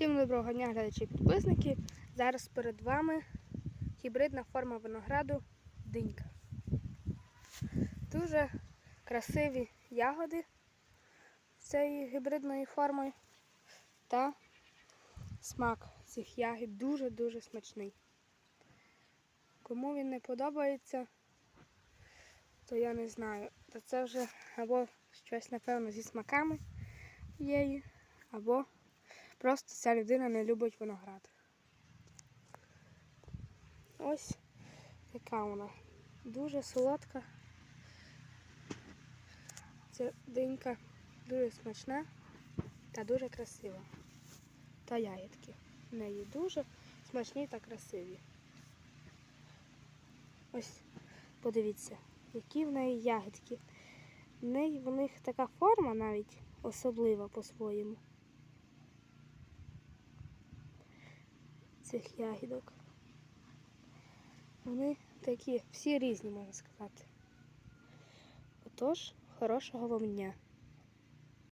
Всім доброго дня, глядачі підписники. Зараз перед вами гібридна форма винограду динька. Дуже красиві ягоди цієї гібридної форми та смак цих ягід дуже-дуже смачний. Кому він не подобається, то я не знаю. То це вже або щось, напевно, зі смаками є, або Просто ця людина не любить виноград. Ось яка вона. Дуже солодка. Ця динька дуже смачна та дуже красива. Та ягідки. В неї дуже смачні та красиві. Ось, подивіться, які в неї ягідки. В неї в них така форма навіть особлива по-своєму. Цих ягідок. Вони такі, всі різні, можна сказати. Отож, хорошого вам дня.